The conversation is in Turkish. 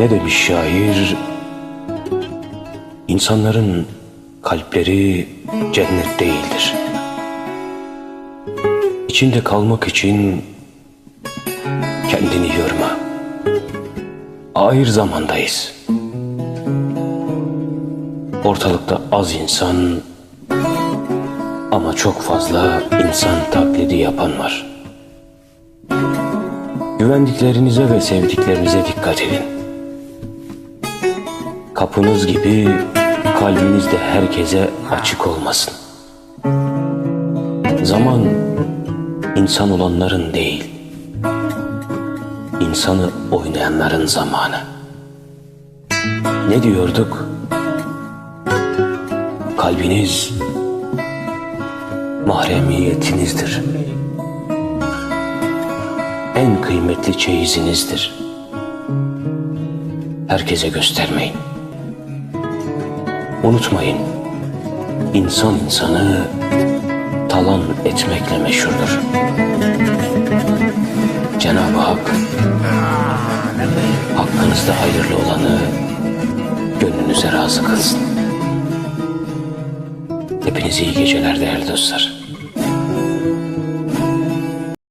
Ne demiş şair? İnsanların kalpleri cennet değildir. İçinde kalmak için kendini yorma. Ahir zamandayız. Ortalıkta az insan ama çok fazla insan taklidi yapan var. Güvendiklerinize ve sevdiklerinize dikkat edin. Kapınız gibi kalbiniz de herkese açık olmasın. Zaman insan olanların değil, insanı oynayanların zamanı. Ne diyorduk? Kalbiniz mahremiyetinizdir. En kıymetli çeyizinizdir. Herkese göstermeyin. Unutmayın, insan insanı talan etmekle meşhurdur. Cenab-ı Hak hakkınızda hayırlı olanı gönlünüze razı kılsın. Hepinize iyi geceler değerli dostlar.